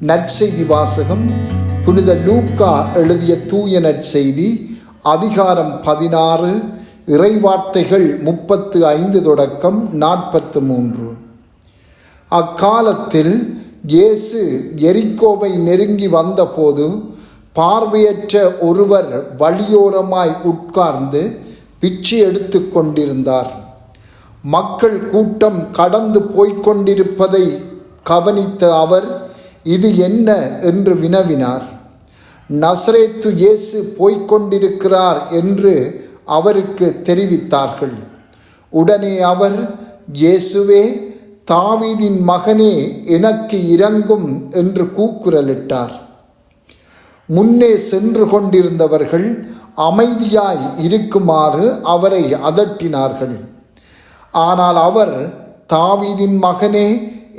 நற்செய்தி வாசகம் புனித லூக்கா எழுதிய தூய நற்செய்தி அதிகாரம் பதினாறு இறைவார்த்தைகள் முப்பத்து ஐந்து தொடக்கம் நாற்பத்து மூன்று. அக்காலத்தில் இயேசு எரிக்கோவை நெருங்கி வந்தபோது பார்வையற்ற ஒருவர் வழியோரமாய் உட்கார்ந்து பிச்சை எடுத்து கொண்டிருந்தார். மக்கள் கூட்டம் கடந்து போய்க் கொண்டிருப்பதை கவனித்த அவர் இது என்ன என்று வினவினார். நசரேத்து இயேசு போய்கொண்டிருக்கிறார் என்று அவருக்கு தெரிவித்தார்கள். உடனே அவர் இயேசுவே தாவீதின் மகனே எனக்கு இறங்கும் என்று கூக்குரலிட்டார். முன்னே சென்று கொண்டிருந்தவர்கள் அமைதியாய் இருக்குமாறு அவரை அதட்டினார்கள். ஆனால் அவர் தாவீதின் மகனே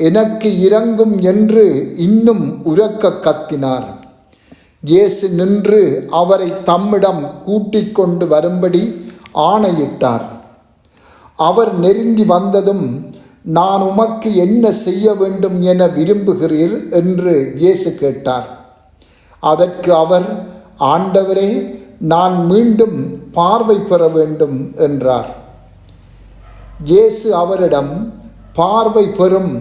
எனக்கு இறங்கும் என்று இன்னும் உரக்க கத்தினார். இயேசு நின்று அவரை தம்மிடம் கூட்டிக் கொண்டு வரும்படி ஆணையிட்டார். அவர் நெருங்கி வந்ததும் நான் உமக்கு என்ன செய்ய வேண்டும் என விரும்புகிறீர்? என்று இயேசு கேட்டார். அதற்கு அவர் ஆண்டவரே நான் மீண்டும் பார்வை பெற வேண்டும் என்றார். இயேசு அவரிடம் பார்வை பெறும்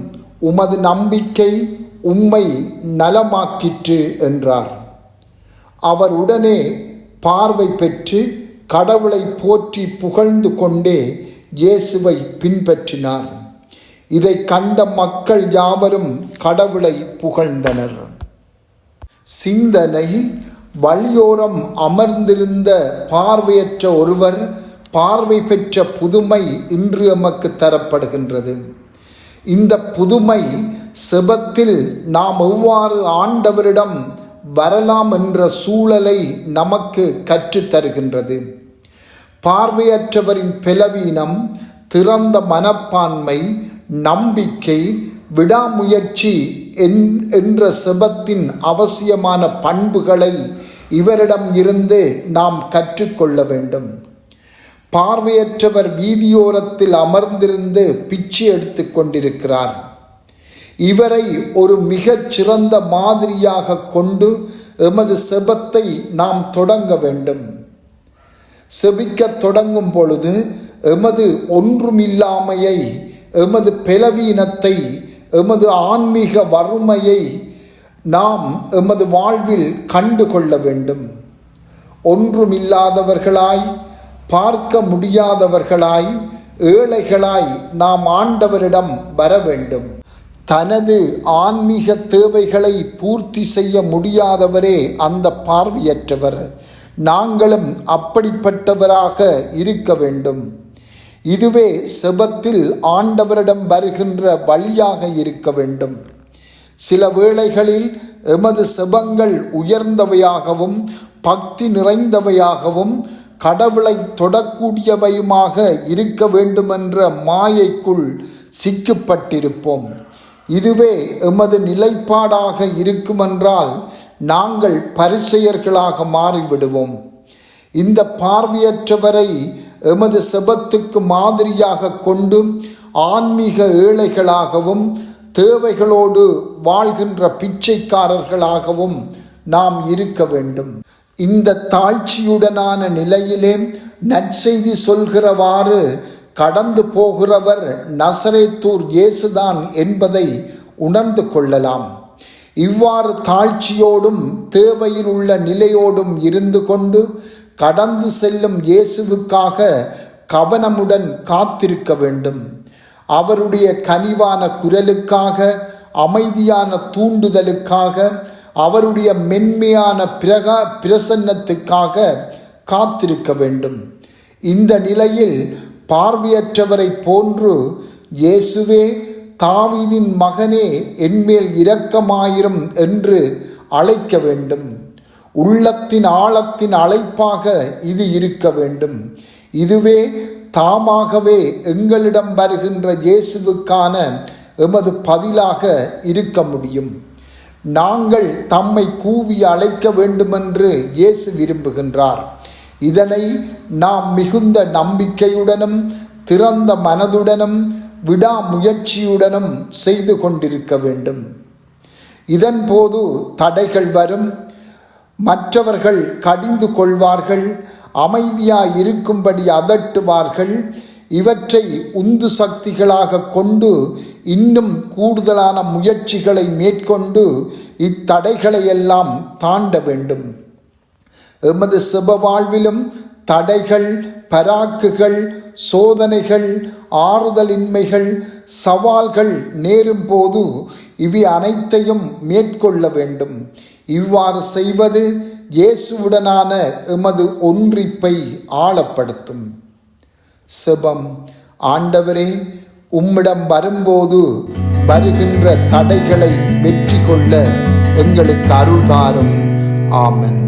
உமது நம்பிக்கை உம்மை நலமாக்கிற்று என்றார். அவர் உடனே பார்வை பெற்று கடவுளை போற்றி புகழ்ந்து கொண்டே இயேசுவை பின்பற்றினார். இதை கண்ட மக்கள் யாவரும் கடவுளை புகழ்ந்தனர். சிந்தனை வழியோரம் அமர்ந்திருந்த பார்வையற்ற ஒருவர் பார்வை பெற்ற புதுமை இன்று எமக்கு தரப்படுகின்றது. இந்த புதுமை செபத்தில் நாம் எவ்வாறு ஆண்டவரிடம் வரலாம் என்ற சூழலை நமக்கு கற்றுத்தருகின்றது பார்வையற்றவரின் பிளவீனம் திறந்த மனப்பான்மை நம்பிக்கை விடாமுயற்சி என்ற செபத்தின் அவசியமான பண்புகளை இவரிடம் இருந்து நாம் கற்றுக்கொள்ள வேண்டும். பார்வையற்றவர் வீதியோரத்தில் அமர்ந்திருந்து பிச்சை எடுத்து கொண்டிருக்கிறார். இவரை ஒரு மிகச் சிறந்த மாதிரியாக கொண்டு எமது செபத்தை நாம் தொடங்க வேண்டும். செபிக்க தொடங்கும் பொழுது எமது ஒன்றுமில்லாமையை எமது பலவீனத்தை எமது ஆன்மீக வறுமையை நாம் எமது வாழ்வில் கண்டு கொள்ள வேண்டும். ஒன்றுமில்லாதவர்களாய் பார்க்க முடியாதவர்களாய் ஏழைகளாய் நாம் ஆண்டவரிடம் வர வேண்டும். தனது ஆன்மீக தேவைகளை பூர்த்தி செய்ய முடியாதவரே அந்த பார்வையற்றவர். நாங்களும் அப்படிப்பட்டவராக இருக்க வேண்டும். இதுவே செபத்தில் ஆண்டவரிடம் வருகின்ற வழியாக இருக்க வேண்டும். சில வேளைகளில் எமது செபங்கள் உயர்ந்தவையாகவும் பக்தி நிறைந்தவையாகவும் கடவுளை தொடக்கூடியவையுமாக இருக்க வேண்டுமென்ற மாயைக்குள் சிக்கப்பட்டிருப்போம். இதுவே எமது நிலைப்பாடாக இருக்குமென்றால் நாங்கள் பரிசெயர்களாக மாறிவிடுவோம். இந்த பார்வையற்றவரை எமது செபத்துக்கு மாதிரியாக கொண்டும் ஆன்மீக ஏழைகளாகவும் தேவைகளோடு வாழ்கின்ற பிச்சைக்காரர்களாகவும் நாம் இருக்க வேண்டும். இந்த தாழ்ச்சியுடனான நிலையிலே நற்செய்தி சொல்கிறவாறு கடந்து போகிறவர் நசரேத்தூர் இயேசுதான் என்பதை உணர்ந்து கொள்ளலாம். இவ்வாறு தாழ்ச்சியோடும் தேவையில் உள்ள நிலையோடும் இருந்து கொண்டு கடந்து செல்லும் இயேசுவுக்காக கவனமுடன் காத்திருக்க வேண்டும். அவருடைய கனிவான குரலுக்காக அமைதியான தூண்டுதலுக்காக அவருடைய மென்மையான பிரகா பிரசன்னத்துக்காக காத்திருக்க வேண்டும். இந்த நிலையில் பார்வையற்றவரை போன்று இயேசுவே தாவீதின் மகனே என்மேல் இரக்கமாயிரும் என்று அழைக்க வேண்டும். உள்ளத்தின் ஆழத்தின் அழைப்பாக இது இருக்க வேண்டும். இதுவே தாமாகவே எங்களிடம் வருகின்ற இயேசுவுக்கான எமது பதிலாக இருக்க முடியும். நாங்கள் தம்மை கூவி அழைக்க வேண்டுமென்று இயேசு விரும்புகின்றார். இதனை நாம் மிகுந்த நம்பிக்கையுடனும் திறந்த மனதுடனும் விடாமுயற்சியுடனும் செய்து கொண்டிருக்க வேண்டும். இதன்போது தடைகள் வரும். மற்றவர்கள் கடிந்து கொள்வார்கள். அமைதியாய் இருக்கும்படி அதட்டுவார்கள். இவற்றை உந்து சக்திகளாக கொண்டு இன்னும் கூடுதலான முயற்சிகளை மேற்கொண்டு இத்தடைகளை எல்லாம் தாண்ட வேண்டும். எமது சிவ வாழ்விலும் தடைகள் பராக்குகள் சோதனைகள் ஆறுதலின்மைகள் சவால்கள் நேரும் போது இவை அனைத்தையும் மேற்கொள்ள வேண்டும். இவ்வாறு செய்வது இயேசுவுடனான எமது ஒன்றிப்பை ஆழப்படுத்தும். செபம். ஆண்டவரே உம்மிடம் வரும்போது வருகின்ற தடைகளை வெற்றி கொள்ள எங்களுக்கு அருள்தாரும். ஆமன்.